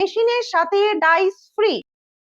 মেশিনের সাথে dice free.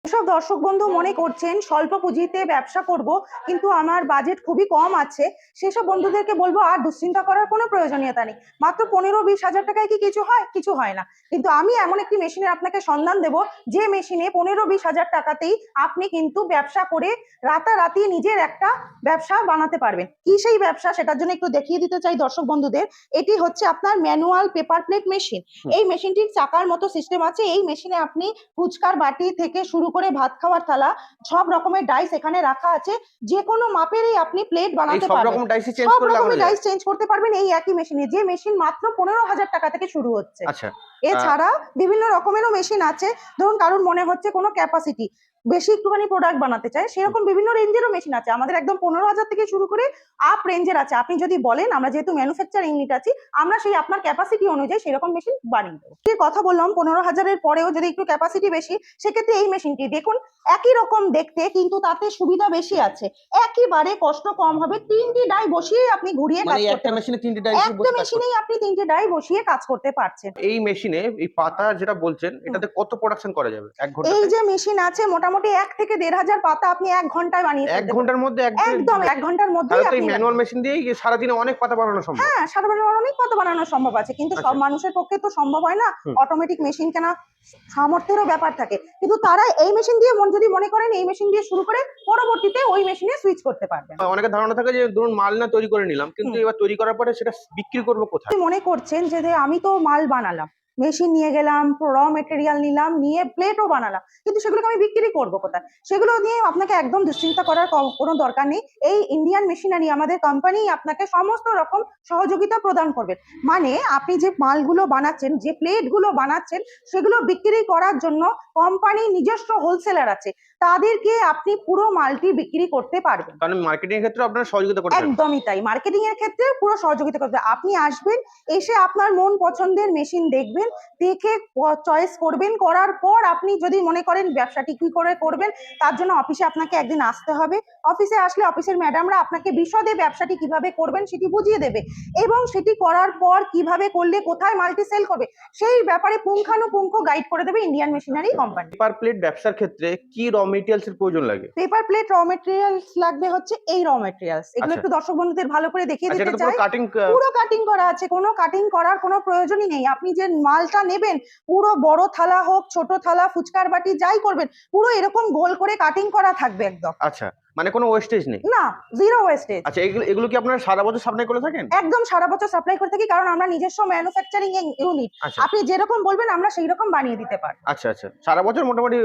এসব দর্শক বন্ধু মনে করছেন স্বল্প পুঁজিতে ব্যবসা করব কিন্তু আমার বাজেট খুবই কম আছে। সেসব বন্ধুদেরকে বলব আর দুশ্চিন্তা করার কোনো প্রয়োজনীয়তা নেই। মাত্র পনেরো বিশ হাজার টাকায় কি কিছু হয়? কিছু হয় না। কিন্তু আমি এমন একটি মেশিনের আপনাকে সন্ধান দেব যে মেশিনে পনেরো বিশ হাজার টাকাতেই আপনি কিন্তু ব্যবসা করে রাতারাতি নিজের একটা ব্যবসা বানাতে পারবেন। কি সেই ব্যবসা? সেটার জন্য একটু দেখিয়ে দিতে চাই দর্শক বন্ধুদের। এটি হচ্ছে আপনার ম্যানুয়াল পেপার প্লেট মেশিন। এই মেশিনটির চাকার মতো সিস্টেম আছে। এই মেশিনে আপনি ফুচকার বাটি থেকে শুরু করে ভাত খাওয়ার থালা সব রকমের ডাইস এখানে রাখা আছে। যে কোনো মাপেরই আপনি প্লেট বানাতে বানাতে সব পারবেন। রকম ডাইস চেঞ্জ করে লাগানো ডাইস চেঞ্জ করতে পারবেন এই একই মেশিনে যে মেশিন মাত্র পনেরো হাজার টাকা থেকে শুরু হচ্ছে। আচ্ছা। এছাড়া বিভিন্ন রকমেরও মেশিন আছে। ধরুন কারোর মনে হচ্ছে কোনো ক্যাপাসিটি বেশি একটুখানি প্রোডাক্ট বানাতে চায় সেরকম বিভিন্ন রেঞ্জেরও মেশিন আছে। আমাদের একদম পনেরো হাজার থেকে শুরু করে আপ রেঞ্জের আছে। আপনি যদি বলেন আমরা যেহেতু ম্যানুফ্যাকচার ইউনিট আছি আমরা সেই আপনার ক্যাপাসিটি অনুযায়ী সেরকম মেশিন বানিয়ে দেবো। কথা বললাম পনেরো হাজারের পরেও যদি একটু ক্যাপাসিটি বেশি সেক্ষেত্রে এই মেশিনটি দেখুন একই রকম দেখতে কিন্তু তাতে সুবিধা বেশি আছে। একেবারে কষ্ট কম হবে। তিনটি ডাই বসিয়ে আপনি ঘুরিয়ে মানে কাজ করতে একটা মেশিনে তিনটি ডাইসি একটা মেশিনেই আপনি তিনটে ডাই বসিয়ে কাজ করতে পারছেন। এই মেশিনে এই পাতা যেটা বলছেন এটাতে কত প্রোডাকশন করা যাবে? এক ঘণ্টা এই যে মেশিন আছে মোটামুটি এক থেকে দেড় হাজার পাতা আপনি এক ঘন্টায় বানিয়ে এক ঘণ্টার মধ্যে একদম এক ঘণ্টার আপনি ম্যানুয়াল মেশিন দিয়েই সারাদিনে অনেক পাতা বানানো সম্ভব। হ্যাঁ সারা অনেক পাতা বানানো সম্ভব আছে কিন্তু সব আচ্ছা। মানুষের পক্ষে তো সম্ভব হয় না অটোমেটিক মেশিন কেনা সামর্থ্যেরও ব্যাপার থাকে। কিন্তু তারা এই মেশিন দিয়ে মন যদি মনে করেন এই মেশিন দিয়ে শুরু করে পরবর্তীতে ওই মেশিনে সুইচ করতে পারবেন। অনেকের ধারণা থাকে যে ধরুন মাল না তৈরি করে নিলাম কিন্তু এবার তৈরি করার পরে সেটা বিক্রি করব কোথায়? মনে করছেন যে যে আমি তো মাল বানালাম। মেশিন নিয়ে গেলাম র মেটেরিয়াল নিলাম, নিয়ে প্লেটও বানালাম। কিন্তু সেগুলোকে আমি বিক্রি করব কোথায়? সেগুলো নিয়ে আপনাকে একদম দুশ্চিন্তা করার কোনো দরকার নেই। এই ইন্ডিয়ান মেশিনারি আমাদের কোম্পানি আপনাকে সমস্ত রকম সহযোগিতা প্রদান করবে। মানে আপনি যে মালগুলো বানাচ্ছেন, যে প্লেটগুলো বানাচ্ছেন, সেগুলো বিক্রি করার জন্য কোম্পানি নিজস্ব হোলসেলার আছে। তাদেরকে আপনি পুরো মালটি বিক্রি করতে পারবেন। কারণ মার্কেটিং এর ক্ষেত্রে আপনারা সহযোগিতা করতে একদমই তাই। মার্কেটিং এর ক্ষেত্রে পুরো সহযোগিতা করবে আপনি আসবেন এসে আপনার মন পছন্দের মেশিন দেখবেন দেখে চয়েস করবেন করার পর আপনি যদি মনে করেন ব্যবসাটি কি করে করবেন তার জন্য অফিসে আপনাকে একদিন আসতে হবে। অফিসে আসলে অফিসের ম্যাডামরা আপনাকে বিশদে ব্যবসাটি কীভাবে করবেন সেটি বুঝিয়ে দেবে এবং সেটি করার পর কীভাবে করলে কোথায় মাল্টি সেল করবে সেই ব্যাপারে পুঙ্খানুপুঙ্খ গাইড করে দেবে Indian machinery company paper plate ব্যবসার ক্ষেত্রে কি র মেটেরিয়ালস এর প্রয়োজন লাগে। পেপার প্লেট র মেটেরিয়ালস লাগবে হচ্ছে এই র মেটেরিয়ালস এগুলো আচ্ছা। একটু দর্শক বন্ধুদের ভালো করে দেখিয়ে আচ্ছা দিতে চাই। পুরো কাটিং পুরো কাটিং করা আছে কোনো কাটিং করার কোনো প্রয়োজনই নেই। আপনি যে মালটা নেবেন পুরো বড় থালা হোক ছোট থালা ফুচকার বাটি যাই করবেন পুরো এরকম গোল করে কাটিং করা থাকবে একদম। আচ্ছা মানে কোনো ওয়েস্টেজ নেই? না জিরো ওয়েস্টেজ আচ্ছা এগুলো এগুলো কি আপনারা সারা বছর সাপ্লাই করে থাকেন? একদম সারা বছর সাপ্লাই করে থাকি কারণ আমরা নিজস্ব ম্যানুফ্যাকচারিং ইউনিট আচ্ছা। আপনি যেরকম বলবেন আমরা সেই রকম বানিয়ে দিতে পারব। আচ্ছা আচ্ছা। সারা বছর মোটামুটি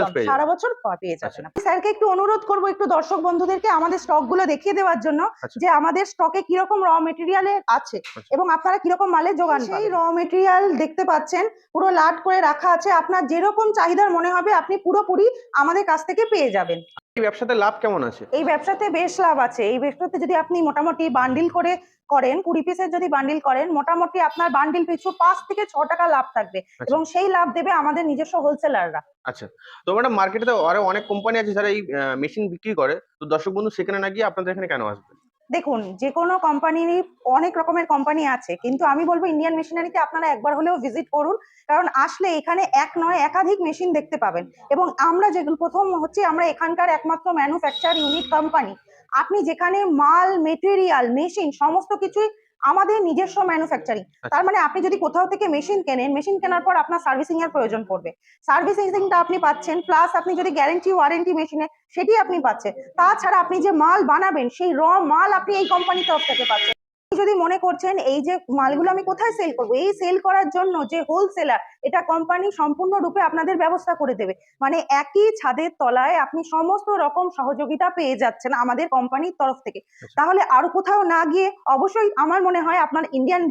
র পেয়ে সারা বছর পেয়ে যাবেন। আচ্ছা। স্যারকে একটু অনুরোধ করব একটু দর্শক বন্ধুদেরকে আমাদের স্টকগুলো দেখিয়ে দেওয়ার জন্য আচ্ছা। যে আমাদের স্টকে কীরকম র মেটেরিয়াল আছে। এবং আপনারা কীরকম মালের যোগান সেই র মেটেরিয়াল দেখতে পাচ্ছেন পুরো লাট করে রাখা আছে। আপনার যেরকম চাহিদার মনে হবে আপনি পুরোপুরি আমাদের কাছ থেকে পেয়ে যাবেন। ব্যবসাতে লাভ কেমন আছে? এই ব্যবসাতে বেশ লাভ আছে। এই ব্যবসাতে যদি আপনি মোটামুটি বান্ডিল করে করেন কুড়ি পিসের যদি বান্ডিল করেন মোটামুটি আপনার বান্ডিল পিছু পাঁচ থেকে ছ টাকা লাভ থাকবে এবং সেই লাভ দেবে আমাদের নিজস্ব হোলসেলাররা আচ্ছা। তো ম্যাডাম মার্কেটে আরও অনেক কোম্পানি আছে যারা এই মেশিন বিক্রি করে। তো দর্শক বন্ধু সেখানে না গিয়ে আপনাদের এখানে কেন আসবে? দেখুন যে কোনো কোম্পানিরই অনেক রকমের কোম্পানি আছে, কিন্তু আমি বলব ইন্ডিয়ান মেশিনারিতে আপনারা একবার হলেও ভিজিট করুন, কারণ আসলে এখানে এক নয়, একাধিক মেশিন দেখতে পাবেন। এবং আমরা যেগুলো, প্রথম হচ্ছে আমরা এখানকার একমাত্র ম্যানুফ্যাকচার ইউনিট কোম্পানি আপনি যেখানে মাল মেটেরিয়াল মেশিন সমস্ত কিছুই আমাদের নিজস্ব ম্যানুফ্যাকচারিং তার মানে আপনি যদি কোথাও থেকে মেশিন কেনেন মেশিন কেনার পর আপনার সার্ভিসিং এর প্রয়োজন পড়বে। সার্ভিসিংটা আপনি পাচ্ছেন প্লাস আপনি যদি গ্যারেন্টি ওয়ারেন্টি মেশিনে সেটি আপনি পাচ্ছেন। তাছাড়া আপনি যে মাল বানাবেন সেই র মাল আপনি এই কোম্পানির তরফ থেকে পাচ্ছেন। যদি মনে করছেন এই যে মালগুলো আমি কোথায় সেল করব? এই সেল করার জন্য যে হোলসেলার এটা কোম্পানি সম্পূর্ণরূপে আপনাদের ব্যবস্থা করে দেবে। মানে একই ছাদের তলায় আপনি সমস্ত রকম সহযোগিতা পেয়ে যাচ্ছেন আমাদের কোম্পানির তরফ থেকে। তাহলে আর কোথাও না গিয়ে অবশ্যই আমার মনে হয় আপনার ইন্ডিয়ান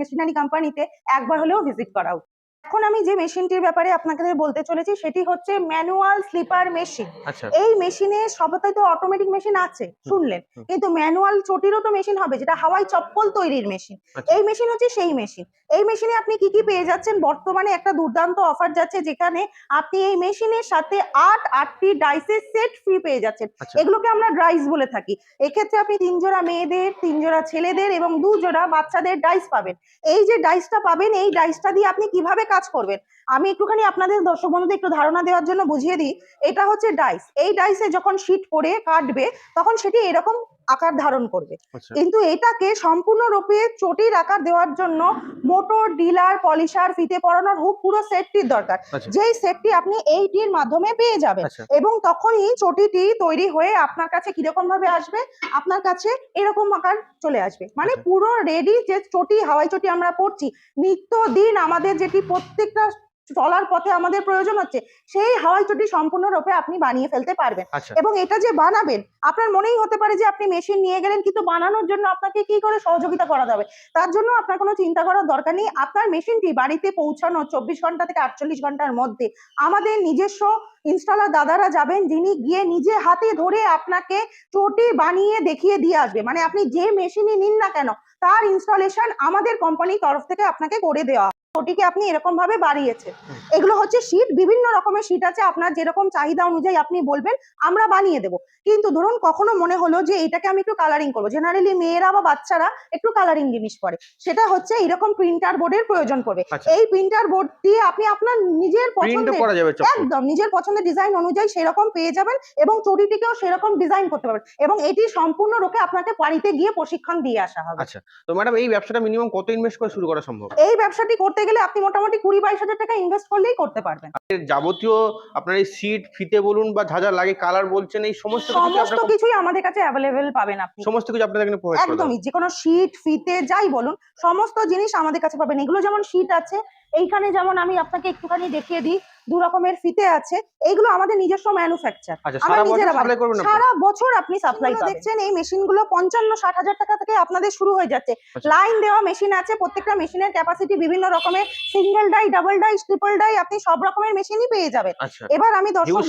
মেশিনারি কোম্পানিতে একবার হলেও ভিজিট করা উচিত। এখন আমি যে মেশিনটির ব্যাপারে আপনাকে বলতে চলেছি সেটি হচ্ছে ম্যানুয়াল স্লিপার মেশিন। আচ্ছা। এই মেশিনে সবটাই তো অটোমেটিক মেশিন আছে শুনলেন? কিন্তু ম্যানুয়াল চটিরও তো মেশিন হবে যেটা হাওয়াই চপ্পল তৈরির মেশিন। আচ্ছা। এই মেশিন হচ্ছে সেই মেশিন। এই মেশিনে আপনি কি কি পেয়ে যাচ্ছেন? বর্তমানে একটা দুর্দান্ত অফার যাচ্ছে যেখানে আপনি এই মেশিনের সাথে আট আটটি ডাইসের সেট ফ্রি পেয়ে যাচ্ছেন। আচ্ছা। এগুলোকে আমরা ডাইস বলে থাকি। এক্ষেত্রে আপনি তিন জোড়া মেয়েদের তিন জোড়া ছেলেদের এবং দু জোড়া বাচ্চাদের ডাইস পাবেন। এই যে ডাইসটা পাবেন এই ডাইসটা দিয়ে আপনি কীভাবে কাজ করবেন। আমি একটুখানি আপনাদের দর্শক বন্ধুদের একটু ধারণা দেওয়ার জন্য বুঝিয়ে দিই, এটা হচ্ছে ডাইস এই ডাইসে যখন শীট পরে কাটবে, তখন সেটি এরকম আকার ধারণ করবে। আচ্ছা। কিন্তু এটাকে সম্পূর্ণরূপে চটির আকার দেওয়ার জন্য মোটর ডিলার পলিশার ফিতে পরানোর হুক পুরো সেটটির দরকার। আচ্ছা। যেই সেটটি আপনি এইটির মাধ্যমে পেয়ে যাবেন আচ্ছা। এবং তখনই চটিটি তৈরি হয়ে আপনার কাছে কীরকম ভাবে আসবে আপনার কাছে এরকম আকার চলে আসবে। মানে। পুরো রেডি যে চটি হাওয়াই চটি আমরা পড়ছি নিত্যদিন আমাদের যেটি প্রত্যেকটা চলার পথে আমাদের প্রয়োজন হচ্ছে সেই হাওয়াই চটি সম্পূর্ণরূপে আপনি বানিয়ে ফেলতে পারবেন। আচ্ছা। এবং এটা যে বানাবেন আপনার মনেই হতে পারে যে আপনি মেশিন নিয়ে গেলেন কিন্তু বানানোর জন্য আপনাকে কি করে সহযোগিতা করা যাবে তার জন্য আপনার কোনো চিন্তা করার দরকার নেই। আপনার মেশিনটি বাড়িতে পৌঁছানো চব্বিশ ঘণ্টা থেকে আটচল্লিশ ঘণ্টার মধ্যে আমাদের নিজস্ব ইনস্টলার দাদারা যাবেন যিনি গিয়ে নিজে হাতে ধরে আপনাকে চটি বানিয়ে দেখিয়ে দিয়ে আসবে। মানে আপনি যে মেশিনই নিন না কেন তার ইনস্টলেশন আমাদের কোম্পানির তরফ থেকে আপনাকে করে দেওয়া চটিকে আপনি এরকম ভাবে বাড়িয়েছেন। হুম। এগুলো হচ্ছে শীট বিভিন্ন রকমের শীট আছে আপনার যেরকম চাহিদা অনুযায়ী আপনি বলবেন আমরা বানিয়ে দেবো। কিন্তু ধরুন কখনো মনে হলো যে এটাকে আমি একটু কালারিং করব। জেনারেলি মেয়েরা বা বাচ্চারা একটু কালারিং জিনিস পরে। সেটা হচ্ছে এরকম প্রিন্টার বোর্ডের প্রয়োজন পড়বে। আচ্ছা। এই প্রিন্টার বোর্ডটি আপনি আপনার নিজের পছন্দের করা চপ্পল একদম নিজের পছন্দের ডিজাইন অনুযায়ী সেরকম পেয়ে যাবেন এবং চটিটিকেও সেরকম ডিজাইন করতে পারবেন। এবং এটি সম্পূর্ণ রূপে আপনাকে বাড়িতে গিয়ে প্রশিক্ষণ দিয়ে আসা হবে। আচ্ছা তো ম্যাডাম এই ব্যবসাটা মিনিমাম কত ইনভেস্ট করে শুরু করা সম্ভব? এই ব্যবসাটি করতে গেলে আপনি মোটামুটি কুড়ি বাইশ হাজার টাকা ইনভেস্ট করলেই করতে পারবেন। যাবতীয় আপনার এই সিট ফিতে বলুন বা যা যা লাগে কালার বলছেন এই সমস্ত সমস্ত কিছুই আমাদের কাছে অ্যাভেলেবেল পাবেন আপনি। সমস্ত কিছু আপনাদের এখানে প্রোভাইড একদমই যে কোনো সিট ফিতে যাই বলুন সমস্ত জিনিস আমাদের কাছে পাবেন। এগুলো যেমন সিট আছে এইখানে যেমন আমি আপনাকে একটুখানি দেখিয়ে দিই দু রকমের ফিতে আছে। এইগুলো আমাদের নিজস্ব ম্যানুফ্যাকচার আচ্ছা আমরা সারা বছর নিজেরা আপনি সারা বছর আপনি সাপ্লাই দেখছেন এই মেশিনগুলো পঞ্চান্ন ষাট হাজার টাকা থেকে আপনাদের শুরু হয়ে যাচ্ছে। আচ্ছা। লাইন দেওয়া মেশিন আছে প্রত্যেকটা মেশিনের ক্যাপাসিটি বিভিন্ন রকমের। Single die double die triple die আপনি সব রকমের মেশিনই পেয়ে যাবেন। আচ্ছা। এবার আমি দর্শক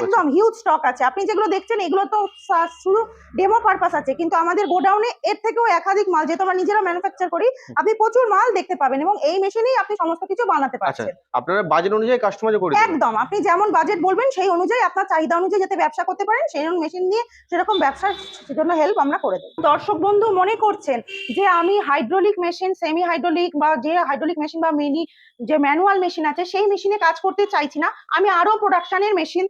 একদম হিউজ স্টক আছে। আপনি যেগুলো দেখছেন এগুলো তো শুধু ডেমো পারপাস আছে। কিন্তু আমাদের গোডাউনে এর থেকেও একাধিক মাল যেহেতু আমরা নিজেরা ম্যানুফ্যাকচার করি আপনি প্রচুর মাল দেখতে পাবেন এবং এই মেশিনেই আপনি সমস্ত কিছু বানাতে আচ্ছা। পারছেন। আপনারা বাজেট অনুযায়ী কাস্টমাইজ করে একদম, আপনি যেমন বাজেট বলবেন, সেই অনুযায়ী আপনার চাহিদা অনুযায়ী যাতে ব্যবসা করতে পারেন, সেই মেশিন দিয়ে সেরকম ব্যবসার জন্য হেল্প আমরা করে দেবো। দর্শক বন্ধু মনে করছেন যে আমি হাইড্রোলিক মেশিন সেমি হাইড্রোলিক বা যে হাইড্রোলিক মেশিন বা মিনি যে ম্যানুয়াল মেশিন আছে সেই মেশিনে কাজ করতে চাইছি না। আমি আরও প্রোডাকশনের মেশিন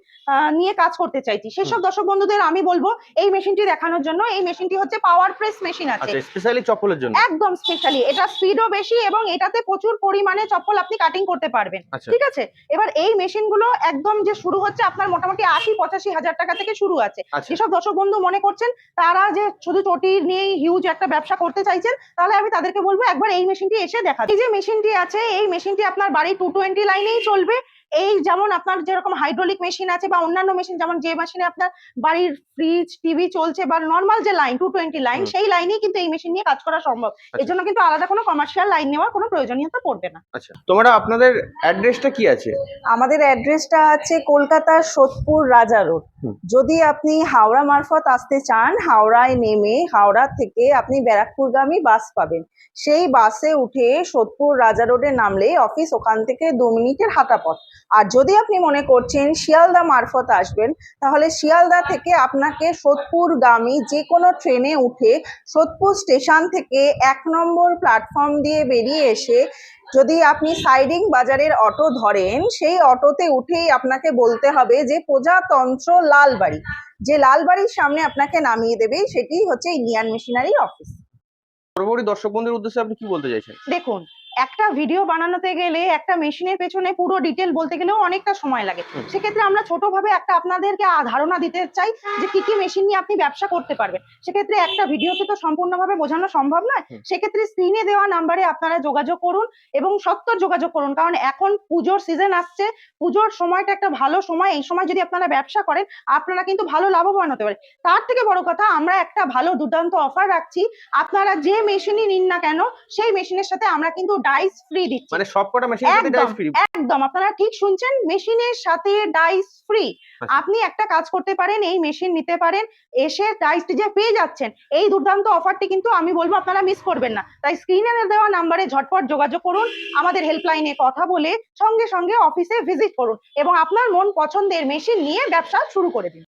নিয়ে কাজ করতে চাইছি। সেসব দর্শক বন্ধুদের আমি বলব এই মেশিনটি দেখানোর জন্য এই মেশিনটি হচ্ছে পাওয়ার প্রেস মেশিন আছে। আচ্ছা স্পেশালি চপ্পলের জন্য? একদম স্পেশালি এটা স্পিডও বেশি এবং এটাতে প্রচুর পরিমাণে চপ্পল আপনি কাটিং করতে পারবেন। আচ্ছা। ঠিক আছে? এবার এই মেশিনগুলো একদম যে শুরু হচ্ছে আপনার মোটামুটি আশি পঁচাশি হাজার টাকা থেকে শুরু আছে। আচ্ছা। যেসব দর্শক বন্ধু মনে করছেন তারা যে শুধু চটি নিয়েই হিউজ একটা ব্যবসা করতে চাইছেন তাহলে আমি তাদেরকে বলব একবার এই মেশিনটি এসে দেখা। এই যে মেশিনটি আছে এই আপনার বাড়ি টু টোয়েন্টি লাইনেই চলবে এই যেমন আপনার যেরকম হাইড্রোলিক মেশিন আছে বা অন্যান্য মেশিন যেমন যে মেশিনে আপনার বাড়ির ফ্রিজ টিভি চলছে বা নর্মাল যে লাইন টু টোয়েন্টি লাইন সেই লাইনেই কিন্তু এই মেশিন নিয়ে কাজ করা সম্ভব। এর আচ্ছা জন্য কিন্তু আলাদা কোনো কমার্শিয়াল লাইন নেওয়ার কোনো প্রয়োজনীয়তা পড়বে না। আচ্ছা। তো ম্যাডাম আপনাদের অ্যাড্রেসটা কি আছে? আমাদের অ্যাড্রেসটা আছে কলকাতার সোদপুর রাজা রোড। যদি আপনি হাওড়া মারফত আসতে চান হাওড়ায় নেমে হাওড়া থেকে আপনি ব্যারাকপুরগামী বাস পাবেন। সেই বাসে উঠে সোদপুর রাজা রোডে নামলে অফিস ওখান থেকে দু মিনিটের হাঁটা পথ আর যদি আপনি মনে করছেন শিয়ালদা মারফত আসবেন তাহলে শিয়ালদা থেকে আপনাকে সোদপুরগামী যে কোনো ট্রেনে উঠে সোদপুর স্টেশন থেকে এক নম্বর প্ল্যাটফর্ম দিয়ে বেরিয়ে এসে যদি আপনি সাইডিং বাজারের অটো ধরেন সেই অটোতে উঠেই আপনাকে বলতে হবে যে প্রজাতন্ত্র লালবাড়ি। যে লালবাড়ির সামনে আপনাকে নামিয়ে দেবে সেটি হচ্ছে ইন্ডিয়ান মেশিনারি অফিস। পরবর্তী দর্শক বন্ধুর উদ্দেশ্যে আপনি কি বলতে চাইছেন? দেখুন একটা ভিডিও বানানোতে গেলে একটা মেশিনের পেছনে পুরো ডিটেল বলতে গেলেও অনেকটা সময় লাগে। সেক্ষেত্রে আমরা ছোটভাবে একটা আপনাদেরকে ধারণা দিতে চাই যে কি কি মেশিন নিয়ে আপনি ব্যবসা করতে পারবেন। সেক্ষেত্রে একটা ভিডিওতে তো সম্পূর্ণভাবে বোঝানো সম্ভব নয়। সেক্ষেত্রে স্ক্রিনে দেওয়া নাম্বারে আপনারা যোগাযোগ করুন এবং সত্তর যোগাযোগ করুন। কারণ এখন পুজোর সিজন আসছে পুজোর সময়টা একটা ভালো সময়। এই সময় যদি আপনারা ব্যবসা করেন আপনারা কিন্তু ভালো লাভবান হতে পারেন। তার থেকে বড় কথা আমরা একটা ভালো দুর্দান্ত অফার রাখছি। আপনারা যে মেশিনই নিন না কেন সেই মেশিনের সাথে আমরা কিন্তু ডাইস ফ্রি দিচ্ছি। মানে সব কটা মেশিন একদম, ফ্রি একদম। আপনারা ঠিক শুনছেন? মেশিনের সাথে ডাইস ফ্রি আচ্ছা। আপনি একটা কাজ করতে পারেন এই মেশিন নিতে পারেন এসে ডাইসটি যে পেয়ে যাচ্ছেন এই দুর্দান্ত অফারটি কিন্তু আমি বলব আপনারা মিস করবেন না। তাই স্ক্রিনে দেওয়া নাম্বারে ঝটপট যোগাযোগ করুন আমাদের হেল্পলাইনে কথা বলে সঙ্গে সঙ্গে অফিসে ভিজিট করুন এবং আপনার মন পছন্দের মেশিন নিয়ে ব্যবসা শুরু করে দিন।